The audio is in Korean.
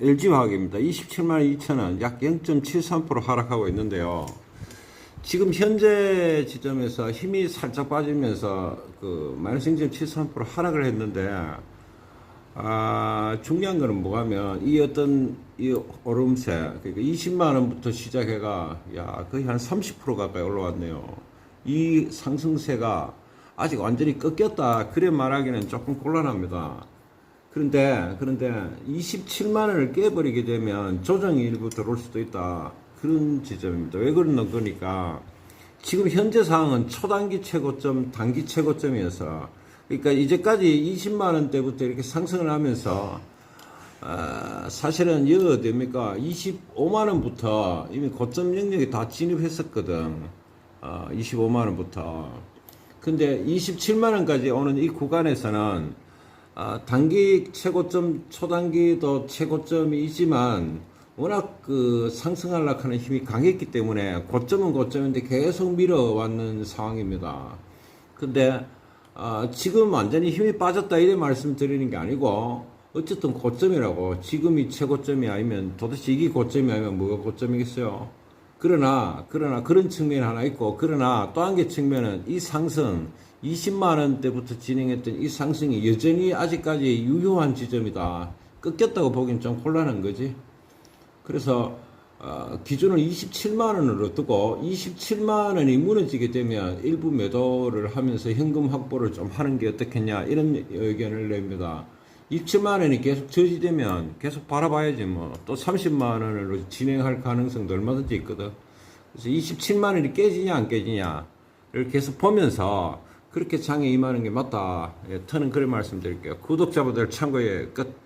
LG화학입니다. 27만 2천원, 약 0.73% 하락하고 있는데요. 지금 현재 지점에서 힘이 살짝 빠지면서 그 마이너스 0.73% 하락을 했는데, 아, 중요한 거는 뭐냐면, 이 어떤, 이 오름세, 그러니까 20만 원부터 시작해가, 야, 거의 한 30% 가까이 올라왔네요. 이 상승세가 아직 완전히 꺾였다. 그래 말하기는 조금 곤란합니다. 그런데, 그런데 27만원을 깨버리게 되면 조정이 일부 들어올 수도 있다. 그런 지점입니다. 왜 그러는 거니까, 지금 현재 상황은 초단기 최고점, 단기 최고점이어서 그러니까 이제까지 20만 원대부터 이렇게 상승을 하면서 아, 사실은 여 됩니까 25만 원부터 이미 고점 영역에 다 진입했었거든. 어, 25만 원부터. 근데 27만 원까지 오는 이 구간에서는 아, 단기 최고점, 초단기도 최고점이지만 워낙 그 상승하려고 하는 힘이 강했기 때문에 고점은 고점인데 계속 밀어왔는 상황입니다. 근데 아, 지금 완전히 힘이 빠졌다 이래 말씀드리는 게 아니고 어쨌든 고점이라고 지금이 최고점이 아니면 도대체 이게 고점이 아니면 뭐가 고점이겠어요? 그러나 그러나 그런 측면이 하나 있고 그러나 또 한 개 측면은 이 상승 20만 원대부터 진행했던 이 상승이 여전히 아직까지 유효한 지점이다. 꺾였다고 보기엔 좀 곤란한 거지. 그래서 어, 기준을 27만 원으로 두고 27만 원이 무너지게 되면 일부 매도를 하면서 현금 확보를 좀 하는 게 어떻겠냐 이런 의견을 냅니다. 27만 원이 계속 저지되면 계속 바라봐야지 뭐 또 30만 원으로 진행할 가능성도 얼마든지 있거든. 그래서 27만 원이 깨지냐 안 깨지냐를 계속 보면서 그렇게 장에 임하는 게 맞다. 예, 저는 그런 말씀드릴게요. 구독자분들 참고에 끝.